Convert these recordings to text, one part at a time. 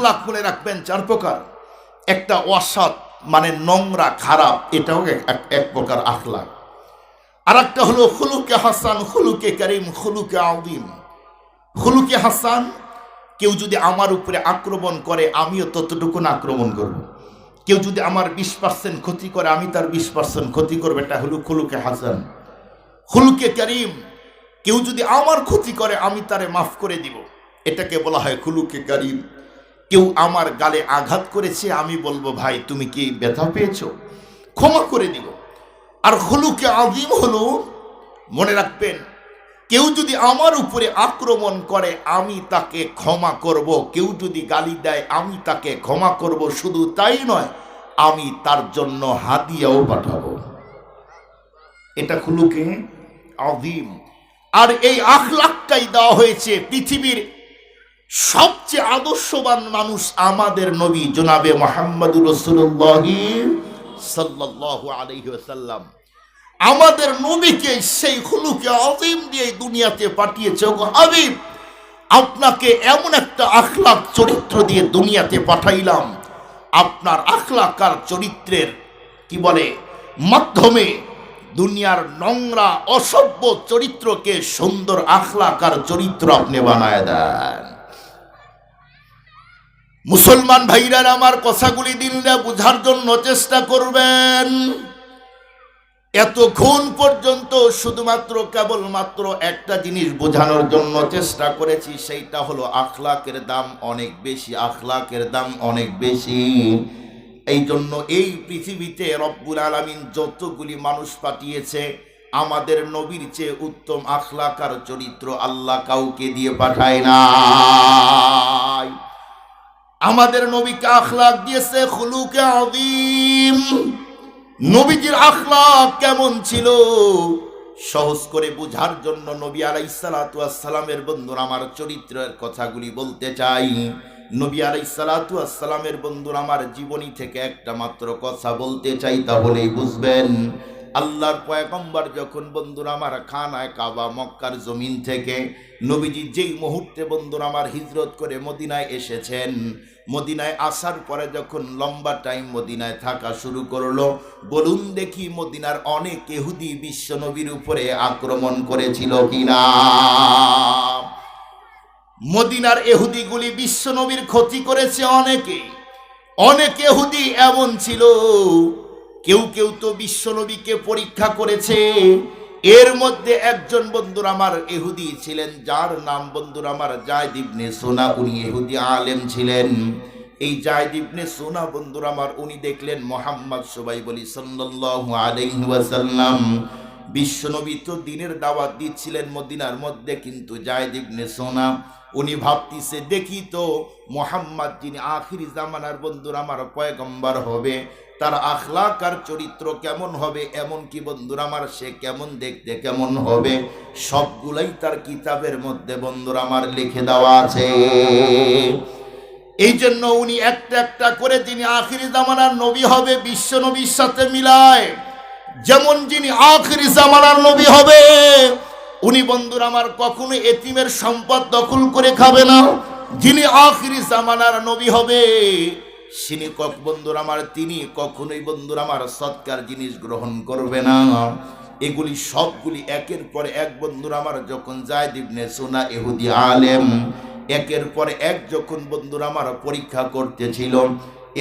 লাখ মনে রাখবেন চার প্রকার। একটা অসৎ মানে নোংরা, খারাপ, এটাও এক- প্রকার আখলাক। আর একটা হলো খুলুকে হাসান, খুলুকে করিম, খুলুকে আউদিম খুলুকে হাসান, কেউ যদি আমার উপরে আক্রমণ করে, আমিও ততটুকুন আক্রমণ করব। কেউ যদি আমার বিশ পার্সেন্ট ক্ষতি করে, আমি তার বিশ পার্সেন্ট ক্ষতি করব। এটা হলো খুলুকে হাসান। খুলুকে করিম, কেউ যদি আমার ক্ষতি করে, আমি তারে মাফ করে দিব। এটাকে বলা হয় খুলুকে করিম। কেউ আমার গালে আঘাত করেছে, আমি বলব, ভাই, তুমি কি ব্যথা পেয়েছ? ক্ষমা করে দিব আর হলুকে আজিম হলো, মনে রাখবেন, কেউ যদি আমার উপরে আক্রমণ করে, আমি তাকে ক্ষমা করব। কেউ যদি গালি দেয়, আমি তাকে ক্ষমা করব। শুধু তাই নয়, আমি তার জন্য হাদিয়াও পাঠাবো। এটা খুলুকে আজিম আর এই আখলাকটাই দেওয়া হয়েছে পৃথিবীর সবচেয়ে আদর্শবান মানুষ আমাদের নবী জনাবে মোহাম্মদুর রসুল্লাহ আমাদের নবীকে সেই হুলুকে আজিম দিয়ে দুনিয়াতে পাঠিয়েছে। হাবিব, আপনাকে এমন একটা আখলাক চরিত্র দিয়ে দুনিয়াতে পাঠাইলাম। আপনার আখলাক আর চরিত্রের, কি বলে, মাধ্যমে দুনিয়ার নোংরা, অসভ্য চরিত্রকে সুন্দর আখলাক আর চরিত্র আপনি বানায় দেন। মুসলমান ভাইরা আমার কথাগুলি দিনরা বুঝার জন্য চেষ্টা করবেন। এতক্ষণ পর্যন্ত শুধুমাত্র কেবলমাত্র একটা জিনিস বোঝানোর জন্য চেষ্টা করেছি, সেইটা হলো আখলাকের দাম অনেক বেশি, আখলাকের দাম অনেক বেশি। এই জন্য এই পৃথিবীতে রব্বুল আলমিন যতগুলি মানুষ পাঠিয়েছে, আমাদের নবীর চেয়ে উত্তম আখলাকার চরিত্র আল্লাহ কাউকে দিয়ে পাঠায় না আমাদের নবীকে আখলাক দিয়েছে খুলুকে আদিম নবীজির আখলাক কেমন ছিল? সহজ করে বুঝার জন্য নবী আলাইসালামের বন্ধুরা আমার চরিত্রের কথাগুলি বলতে চাই। নবী আলাইসালামের বন্ধুরা আমার জীবনী থেকে একটা মাত্র কথা বলতে চাই, তাহলেই বুঝবেন। আল্লাহর পয়গম্বর যখন বন্ধুরা আমার খানায় কাবা, মক্কার জমিন থেকে নবীজি যেই মুহূর্তে বন্ধুরা আমার হিজরত করে মদিনায় এসেছেন, মদিনায় আসার পরে যখন লম্বা টাইম মদিনায় থাকা শুরু করল, বলুন দেখি মদিনার অনেক ইহুদি বিশ্ব নবীর উপরে আক্রমণ করেছিল কিনা? মদিনার এহুদিগুলি বিশ্ব নবীর ক্ষতি করেছে অনেকে, অনেক এহুদি এমন ছিল কেউ কেউ তো বিশ্ব নবীকে পরীক্ষা করেছে। এর মধ্যে একজন বন্ধুর আমার এহুদি ছিলেন, যার নাম বন্ধুর আমার জায়দ ইবনে সোনা, উনি এহুদি আলেম ছিলেন। এই জায়দ সোনা বন্ধুর আমার, উনি দেখলেন মোহাম্মদ সবাই বলি সাল্লাল্লাহু আলাইহি বিশ্বনবী তো দিনের দাওয়াত দিচ্ছিলেন মদিনার মধ্যে, কিন্তু জায়দ ইবনে সোনা, উনি ভাবতিছে, দেখি তো মোহাম্মদ যিনি আখিরি জামানার বন্ধুর আমার পয়গম্বর হবে তার আখলাক আর চরিত্র কেমন হবে, এমন কি বন্ধুরা আমার, সে কেমন দেখতে কেমন হবে? সবগুলাই তার কিতাবের মধ্যে বন্ধুরা আমার লিখে দেওয়া আছে। এই জন্য উনি একটা একটা করে যিনি আখিরি জামানার নবী হবে, বিশ্ব নবীর সাথে মিলায়। যেমন যিনি আখিরি জামানার নবী হবে, উনি বন্ধুরা আমার কখনো এতিমের সম্পদ দখল করে খাবে না। যিনি আখিরি জামানার নবী হবে তিনি কক বন্ধুরা আমার, তিনি কখনোই বন্ধুর আমার সৎকার জিনিস গ্রহণ করবে না। এগুলি সবগুলি একের পর এক বন্ধুর আমার যখন যায় দিবনে সোনা এহুদি আলেম, একের পর এক যখন বন্ধুর আমার পরীক্ষা করতেছিল।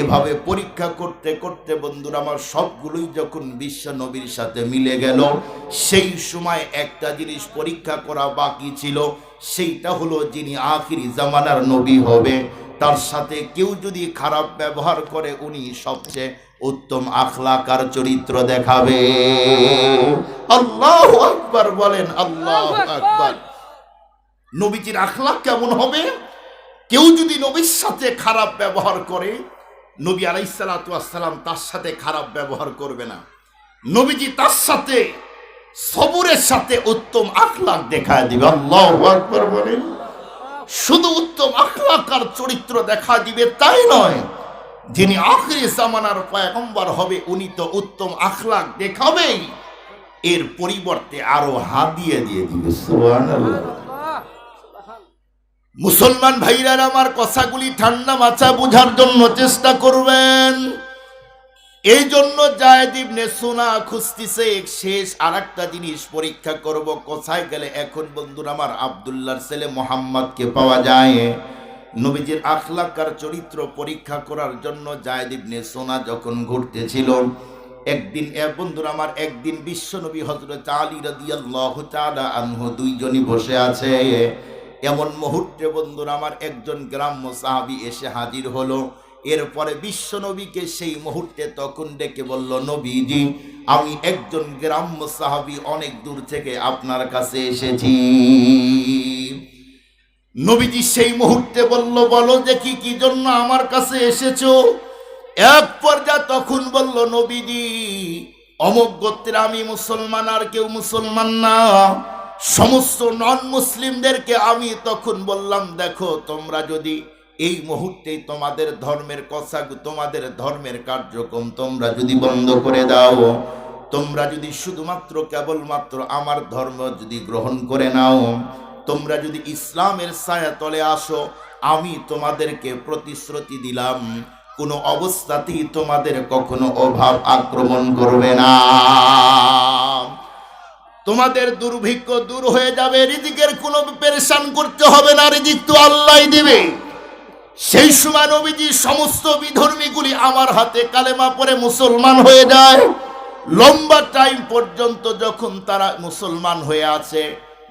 এভাবে পরীক্ষা করতে করতে বন্ধুরা আমার সবগুলোই যখন বিশ্ব নবীর সাথে মিলে গেল, সেই সময় একটা জিনিস পরীক্ষা করা বাকি ছিল, সেইটা হলো যিনি আখিরি জামানার নবী হবে। তার সাথে কেউ যদি খারাপ ব্যবহার করে উনি সবচেয়ে উত্তম আখলাকার চরিত্র দেখাবে। আল্লাহ আকবার বলেন আল্লাহ আকবার। নবীজির আখলাক কেমন হবে? কেউ যদি নবীর সাথে খারাপ ব্যবহার করে নবী আলাইসালাম তার সাথে খারাপ ব্যবহার করবে না। নবীজি তার সাথে সবুরের সাথে উত্তম আখলাক দেখা দিবে। আল্লাহ আকবার বলেন। শুধু উত্তম আখলাকার চরিত্র দেখা দিবে তাই নয়। যিনি আখরি জামানার পয়গম্বর হবে, উনি তো উত্তম আখলাক দেখাবেই। এর পরিবর্তে আরও হাদিয়ে দিয়ে দিবে মুসলমান ভাইরার আমার কথাগুলি ঠান্ডা মাথা বুঝার জন্য চেষ্টা করবেন। এই জন্য জায়দ ইবনে সোনা খুঁজতিছে শেষ আর একটা জিনিস পরীক্ষা করব, কোথায় গেলে এখন বন্ধুরা আমার আবদুল্লাহর ছেলে মোহাম্মদকে পাওয়া যায়? নবীজির আখলাকার চরিত্র পরীক্ষা করার জন্য জায়দ ইবনে সোনা যখন ঘুরতেছিল, একদিন, এ বন্ধুরা আমার, একদিন বিশ্ব নবী হজরত আলী রাদিয়াল্লাহু তাআলা আনহু দুইজনই বসে আছে। এমন মুহূর্তে বন্ধুরা আমার একজন গ্রাম্য সাহাবী এসে হাজির হলো। এরপরে বিশ্ব নবীকে সেই মুহূর্তে তখন ডেকে বলল, নবীজি, আমি একজন গ্রাম্য সাহাবী অনেক দূর থেকে আপনার কাছে এসেছি। নবীজি সেই মুহূর্তে বলল, বলো দেখি কি জন্য আমার কাছে এসেছ? এক পর্যায়ে তখন বলল, নবীজি, অমক গোত্রে আমি মুসলমান আর কেউ মুসলমান না। সমস্ত নন মুসলিমদেরকে আমি তখন বললাম, দেখো, তোমরা যদি এই মুহূর্তে তোমাদের ধর্মের কথা তোমাদের ধর্মের কার্যক্রম তোমরা যদি বন্ধ করে দাও, তোমরা যদি শুধুমাত্র কেবলমাত্র আমার ধর্ম যদি গ্রহণ করে নাও, তোমরা যদি ইসলামের ছায়া তলে আসো, আমি তোমাদেরকে প্রতিশ্রুতি দিলাম, কোনো অবস্থাতেই তোমাদের কখনো অভাব আক্রমণ করবে না। তোমাদের দুর্ভিক্ষ দূর হয়ে যাবে, রিজিকের কোনো পেরেশান করতে হবে না, রিজিক তো আল্লাহ দিবে। সেই সময় নবীজি সমস্ত বিধর্মীগুলি আমার হাতে কালেমা পরে মুসলমান হয়ে যায়। লম্বা টাইম পর্যন্ত যখন তারা মুসলমান হয়ে আছে,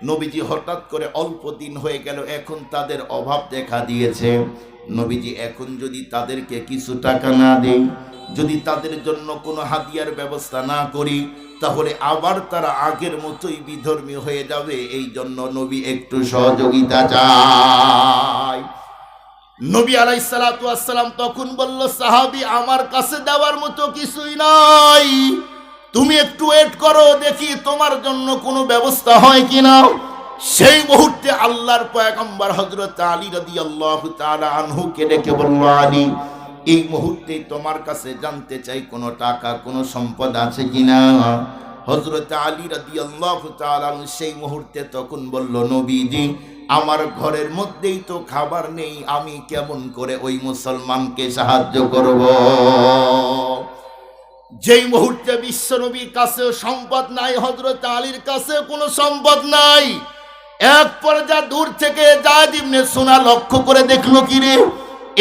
নবীজি হঠাৎ করে অল্প দিন হয়ে গেল, এখন তাদের অভাব দেখা দিয়েছে। নবীজি এখন যদি তাদেরকে কিছু টাকা না দেই, যদি তাদের জন্য কোনো হাতিয়ার ব্যবস্থা না করি, তাহলে আবার তারা আগের মতোই বিধর্মী হয়ে যাবে। এই জন্য নবী একটু সহযোগিতা চায়। নবী আলাই সালাম তখন বলল, সাহাবি, আমার কাছে দেওয়ার মতো কিছুই নাই। তুমি একটু ওয়েট করো, দেখি তোমার জন্য কোনো ব্যবস্থা হয় কিনা। সেই মুহূর্তে আল্লাহর পয়গম্বর হজরত আলী রদি আল্লাহ আনহুকে ডেকে বলল, আলী, এই মুহূর্তে তোমার কাছে জানতে চাই কোনো টাকা, কোনো সম্পদ আছে কিনা? হজরত আলী রদি আল্লাহ সেই মুহূর্তে তখন বলল, নবীজি, আমার ঘরের মধ্যেই তো খাবার নেই, আমি কেমন করে ওই মুসলমানকে সাহায্য করব? যেই মুহূর্তে বিশ্বনবীর কাছেও সম্পদ নাই হজরত আলীর কাছে কোনো সম্পদ নাই। এক পর্যায়ে দূর থেকে দিমনে সোনা লক্ষ্য করে দেখল কি রে?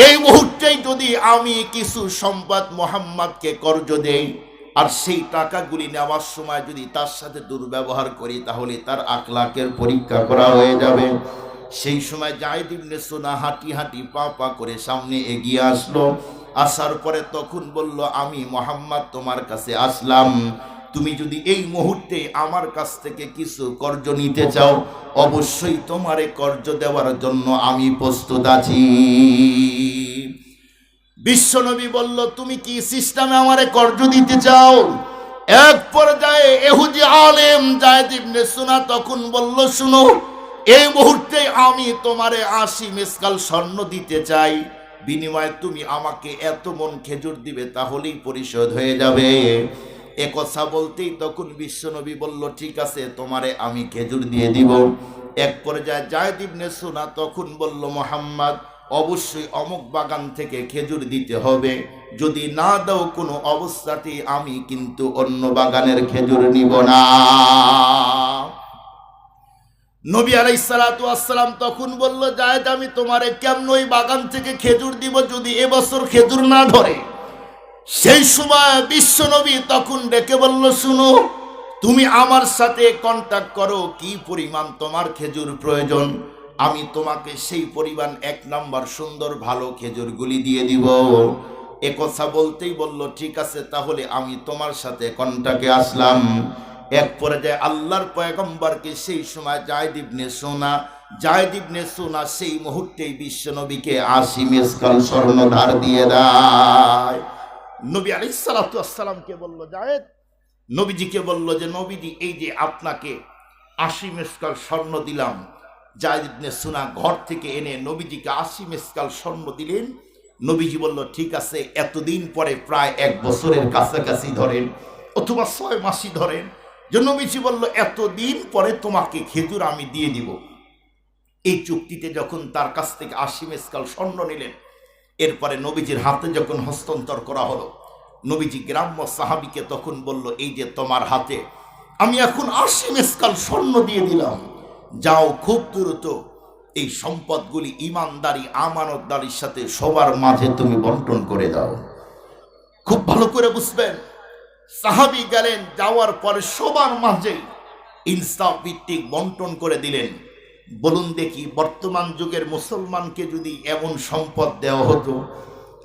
এই মুহূর্তেই যদি আমি কিছু সম্পদ মোহাম্মদকে কর্জ দেই আর সেই টাকাগুলি নেওয়ার সময় যদি তার সাথে দুর্ব্যবহার করি, তাহলে তার আখলাকের পরীক্ষা করা হয়ে যাবে। সেই সময় জায়দ ইবনে সোনা হাঁটি হাঁটি পা পা করে সামনে এগিয়ে আসলো। আসার পরে তখন বলল, আমি মোহাম্মদ তোমার কাছে আসলাম। তুমি যদি এই মুহূর্তে আমার কাছ থেকে কিছু কর্জ নিতে চাও, অবশ্যই তোমারে কর্জ দেওয়ার জন্য আমি প্রস্তুত আছি। বিশ্বনবী বলল, তুমি কি সিস্টেমে আমারে কর্জ দিতে চাও? এক পর্যায়ে এহুদি আলেম জায়দ ইবনে সুনা তখন বলল, শুনো, এই মুহূর্তে আমি তোমারে আশি মেসকাল স্বর্ণ দিতে চাই। বিনিময়ে তুমি আমাকে এত মন খেজুর দিবে, তাহলেই পরিশোধ হয়ে যাবে। এ কথা বলতেই তখন বিশ্বনবী বলল, ঠিক আছে, তোমারে আমি খেজুর দিয়ে দিব। এক পর্যায়ে জায়দ ইবনে সুনা তখন বলল, মোহাম্মদ অবশ্যই অমুক বাগান থেকে খেজুর দিতে হবে। যদি না দাও কোনো অবস্থাতেই আমি কিন্তু অন্য বাগানের খেজুর নিব না। নবী আলাই সালাম তখন বলল, জায়দ, আমি তোমারে কেমন ওই বাগান থেকে খেজুর দিব যদি এবছর খেজুর না ধরে? সেই সময় বিশ্ব নবী তখন ডেকে বলল, শুনো, তুমি আমার সাথে কন্ট্যাক্ট করো, কি পরিমাণ তোমার খেজুর প্রয়োজন? আমি তোমাকে সেই পরিমাণ এক নম্বর সুন্দর ভালো খেজুরগুলি দিয়ে দিব। এ কথা বলতেই বলল, ঠিক আছে, তাহলে আমি তোমার সাথে কন্টাকে আসলাম। এক পর্যায়ে আল্লাহর পয়গম্বরকে সেই সময় জায়দ ইবনে সোনা, জায়দ সোনা সেই মুহূর্তেই বিশ্বনবীকে আশি মেসকাল স্বর্ণ ধার দিয়ে দেয়। নবী আলিসালামকে বলল, জায়দ, নবীজিকে বলল যে, নবীজি, এই যে আপনাকে আশি মেসকাল স্বর্ণ দিলাম জায়দ ইবনে সোনা ঘর থেকে এনে নবীজিকে আশি মেসকাল স্বর্ণ দিলেন। নবীজি বলল, ঠিক আছে, এতদিন পরে প্রায় এক বছরের কাছাকাছি ধরেন, অথবা ছয় মাসই ধরেন। যে নবীজি বলল, এতদিন পরে তোমাকে খেজুর আমি দিয়ে দিব। এই চুক্তিতে যখন তার কাছ থেকে আশি মেসকাল স্বর্ণ নিলেন, এরপরে নবীজির হাতে যখন হস্তান্তর করা হলো, নবীজি গ্রাম্য সাহাবিকে তখন বলল, এই যে তোমার হাতে, আমি এখন আশি মেসকাল স্বর্ণ দিয়ে দিলাম। যাও খুব দ্রুত। এই সম্পদগুলি ইমানদারি, আমানতদারির সাথে সবার মাঝে তুমি বন্টন করে দাও। খুব ভালো করে বুঝবেন, সাহাবি গেলেন, যাওয়ার পরে সবার মাঝে ইনসাফ ভিত্তিক বন্টন করে দিলেন। বলুন দেখি, বর্তমান যুগের মুসলমানকে যদি এমন সম্পদ দেওয়া হতো,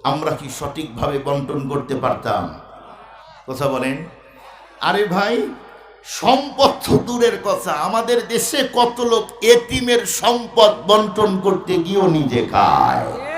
আমরা কি সঠিকভাবে বন্টন করতে পারতাম? কথা বলেন। আরে ভাই সম্পদ দূরের কথা। আমাদের দেশে কত লোক এতিমের সম্পদ বন্টন করতে গিয়েও নিজে খায়।